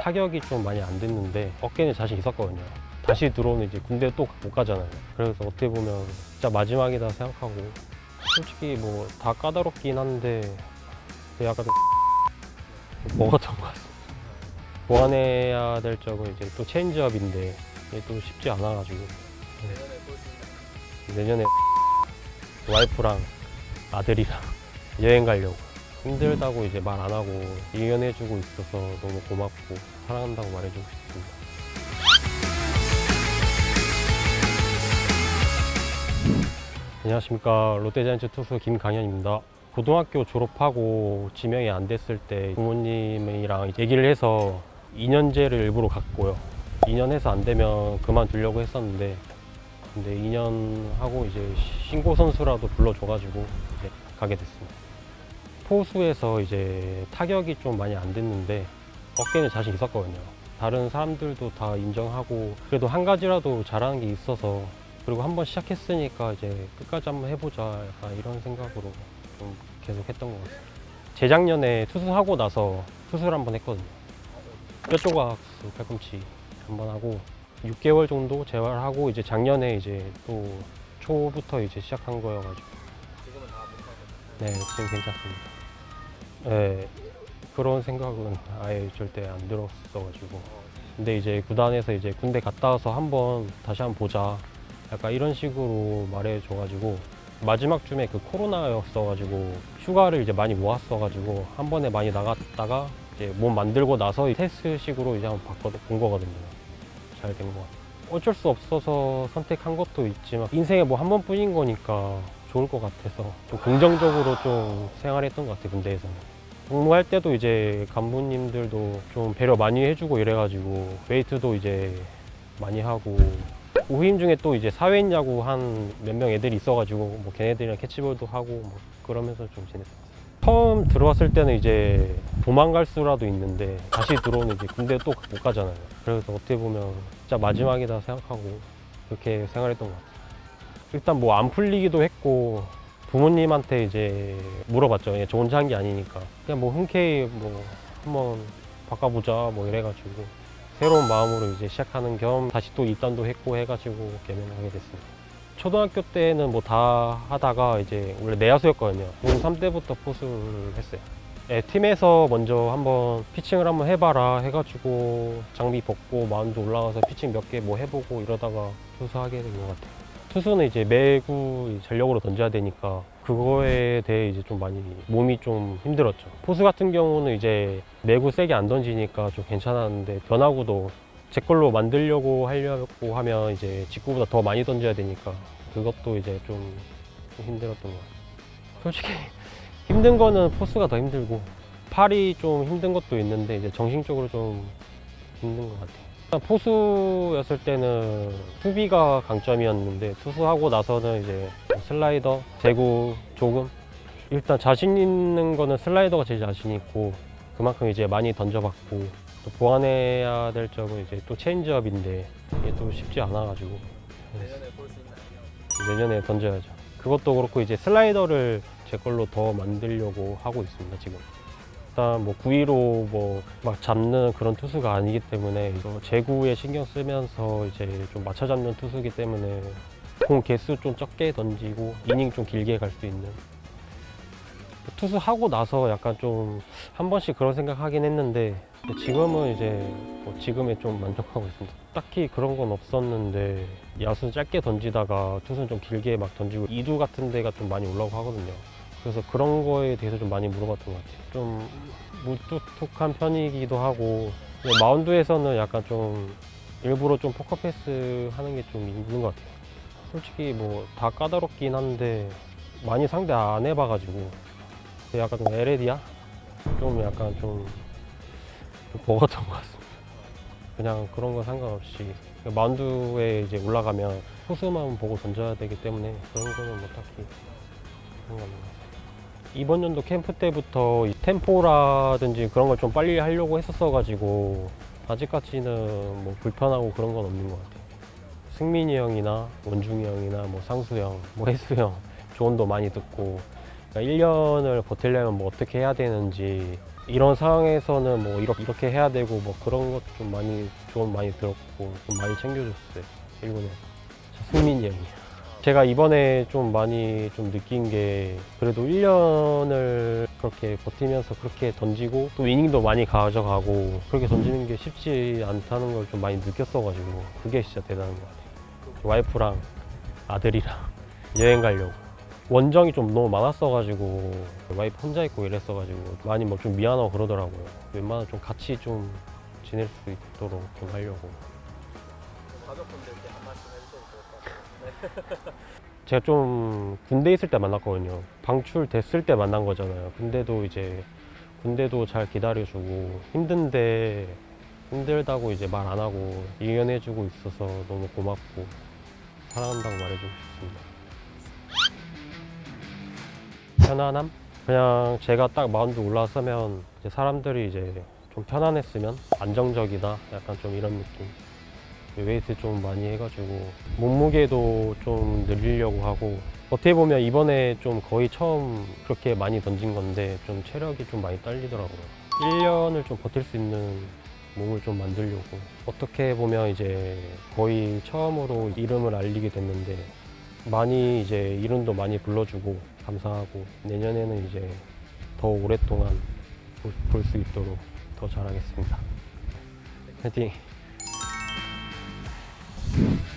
타격이 좀 많이 안 됐는데 어깨는 자신 있었거든요. 다시 들어오는 이제 군대 또 못 가잖아요. 그래서 어떻게 보면 진짜 마지막이다 생각하고 솔직히 뭐 다 까다롭긴 한데 약간 좀 먹었던 것 같습니다. 보완해야 될 적은 이제 또 체인지업인데 이게 또 쉽지 않아가지고 네. 내년에 와이프랑 아들이랑 여행 가려고 힘들다고 이제 말 안 하고 이겨내주고 있어서 너무 고맙고 사랑한다고 말해주고 싶습니다. 안녕하십니까 롯데자이언츠 투수 김강현입니다. 고등학교 졸업하고 지명이 안 됐을 때 부모님이랑 얘기를 해서 2년제를 일부러 갔고요. 2년 해서 안 되면 그만두려고 했었는데 근데 2년 하고 이제 신고 선수라도 불러줘가지고 가게 됐습니다. 포수에서 이제 타격이 좀 많이 안 됐는데 어깨는 자신 있었거든요. 다른 사람들도 다 인정하고 그래도 한 가지라도 잘하는 게 있어서 그리고 한번 시작했으니까 이제 끝까지 한번 해보자 약간 이런 생각으로 좀 계속 했던 것 같아요. 재작년에 투수하고 나서 투수를 한번 했거든요. 뼈 조각수 팔꿈치 한번 하고 6개월 정도 재활하고 이제 작년에 이제 또 초부터 이제 시작한 거여가지고 네 지금 괜찮습니다. 네 그런 생각은 아예 절대 안 들었어가지고 근데 이제 구단에서 이제 군대 갔다 와서 한번 다시 한번 보자 약간 이런 식으로 말해줘가지고 마지막 쯤에 그 코로나였어가지고 휴가를 이제 많이 모았어가지고 한 번에 많이 나갔다가 이제 몸 만들고 나서 테스트식으로 이제 한번 바꿔 본 거거든요. 잘된것 같아요. 어쩔 수 없어서 선택한 것도 있지만 인생에 뭐 한 번뿐인 거니까 좋을 것 같아서 좀 긍정적으로 좀 생활했던 것 같아요 군대에서는. 복무할 때도 이제 간부님들도 좀 배려 많이 해주고 이래가지고 웨이트도 이제 많이 하고 우임 중에 또 이제 사회인 야구 한 몇 명 애들이 있어가지고 뭐 걔네들이랑 캐치볼도 하고 뭐 그러면서 좀 지냈어요. 처음 들어왔을 때는 이제 도망갈 수라도 있는데 다시 들어오는 이제 군대 또 못 가잖아요. 그래서 어떻게 보면 진짜 마지막이다 생각하고 그렇게 생활했던 것 같아요. 일단 뭐 안 풀리기도 했고 부모님한테 이제 물어봤죠. 그냥 저 혼자 한 게 아니니까. 그냥 뭐 흔쾌히 뭐 한번 바꿔보자 뭐 이래가지고 새로운 마음으로 이제 시작하는 겸 다시 또 입단도 했고 해가지고 개명하게 됐습니다. 초등학교 때는 뭐 다 하다가 이제 원래 내야수였거든요. 고3 때부터 포수를 했어요. 네, 팀에서 먼저 한번 피칭을 한번 해봐라 해가지고 장비 벗고 마운드 올라가서 피칭 몇 개 뭐 해보고 이러다가 투수하게 된 것 같아요. 투수는 이제 매구 전력으로 던져야 되니까 그거에 대해 이제 좀 많이 몸이 좀 힘들었죠. 포수 같은 경우는 이제 매구 세게 안 던지니까 좀 괜찮았는데 변화구도 제 걸로 만들려고 하려고 하면 이제 직구보다 더 많이 던져야 되니까 그것도 이제 좀, 좀 힘들었던 것 같아요. 솔직히 힘든 거는 포수가 더 힘들고 팔이 좀 힘든 것도 있는데 이제 정신적으로 좀 힘든 것 같아요. 포수였을 때는 수비가 강점이었는데 투수하고 나서는 이제 슬라이더, 제구 조금 일단 자신 있는 거는 슬라이더가 제일 자신 있고 그만큼 이제 많이 던져봤고 또 보완해야 될 점은 이제 또 체인지업인데 이게 또 쉽지 않아가지고 내년에 볼 수 있나요? 내년에 던져야죠. 그것도 그렇고 이제 슬라이더를 제 걸로 더 만들려고 하고 있습니다 지금. 일단 뭐 구위로 뭐 막 잡는 그런 투수가 아니기 때문에 이거 제구에 신경 쓰면서 이제 좀 맞춰 잡는 투수기 때문에 공 개수 좀 적게 던지고 이닝 좀 길게 갈 수 있는 투수 하고 나서 약간 좀 한 번씩 그런 생각하긴 했는데 지금은 이제 뭐 지금에 좀 만족하고 있습니다. 딱히 그런 건 없었는데 야수는 짧게 던지다가 투수는 좀 길게 막 던지고 이두 같은 데가 좀 많이 올라오고 하거든요. 그래서 그런 거에 대해서 좀 많이 물어봤던 것 같아요. 좀 무뚝뚝한 편이기도 하고 마운드에서는 약간 좀 일부러 좀 포커패스 하는 게 좀 있는 것 같아요. 솔직히 뭐 다 까다롭긴 한데 많이 상대 안 해봐가지고 약간 좀 에레디아 좀 약간 좀, 좀 먹었던 것 같습니다. 그냥 그런 거 상관없이 마운드에 이제 올라가면 포수만 보고 던져야 되기 때문에 그런 거는 뭐 딱히 상관없는 것 같아요. 이번 연도 캠프 때부터 이 템포라든지 그런 걸 좀 빨리 하려고 했었어가지고 아직까지는 뭐 불편하고 그런 건 없는 것 같아요. 승민이 형이나 원중이 형이나 뭐 상수 형, 뭐 혜수 형 조언도 많이 듣고 그러니까 1년을 버틸려면 뭐 어떻게 해야 되는지 이런 상황에서는 뭐 이렇게, 이렇게 해야 되고 뭐 그런 것도 좀 많이 조언 많이 들었고 좀 많이 챙겨줬어요. 일본에서 저 승민이 형이 제가 이번에 좀 많이 좀 느낀 게 그래도 1년을 그렇게 버티면서 그렇게 던지고 또 이닝도 많이 가져가고 그렇게 던지는 게 쉽지 않다는 걸 좀 많이 느꼈어가지고 그게 진짜 대단한 것 같아요 와이프랑 아들이랑 여행 가려고 원정이 좀 너무 많았어가지고 와이프 혼자 있고 이랬어가지고 많이 뭐 좀 미안하고 그러더라고요. 웬만하면 좀 같이 좀 지낼 수 있도록 좀 하려고. 가족분들 제가 좀 군대 있을 때 만났거든요. 방출 됐을 때 만난 거잖아요. 근데도 이제 군대도 잘 기다려주고 힘든데 힘들다고 이제 말 안 하고 이겨내주고 있어서 너무 고맙고 사랑한다고 말해주고 싶습니다. 편안함? 그냥 제가 딱 마운드 올라서면 이제 사람들이 이제 좀 편안했으면 안정적이다 약간 좀 이런 느낌 웨이트 좀 많이 해가지고 몸무게도 좀 늘리려고 하고 어떻게 보면 이번에 좀 거의 처음 그렇게 많이 던진 건데 좀 체력이 좀 많이 딸리더라고요 1년을 좀 버틸 수 있는 몸을 좀 만들려고 어떻게 보면 이제 거의 처음으로 이름을 알리게 됐는데 많이 이제 이름도 많이 불러주고 감사하고 내년에는 이제 더 오랫동안 볼 수 있도록 더 잘하겠습니다. 화이팅! Thank you.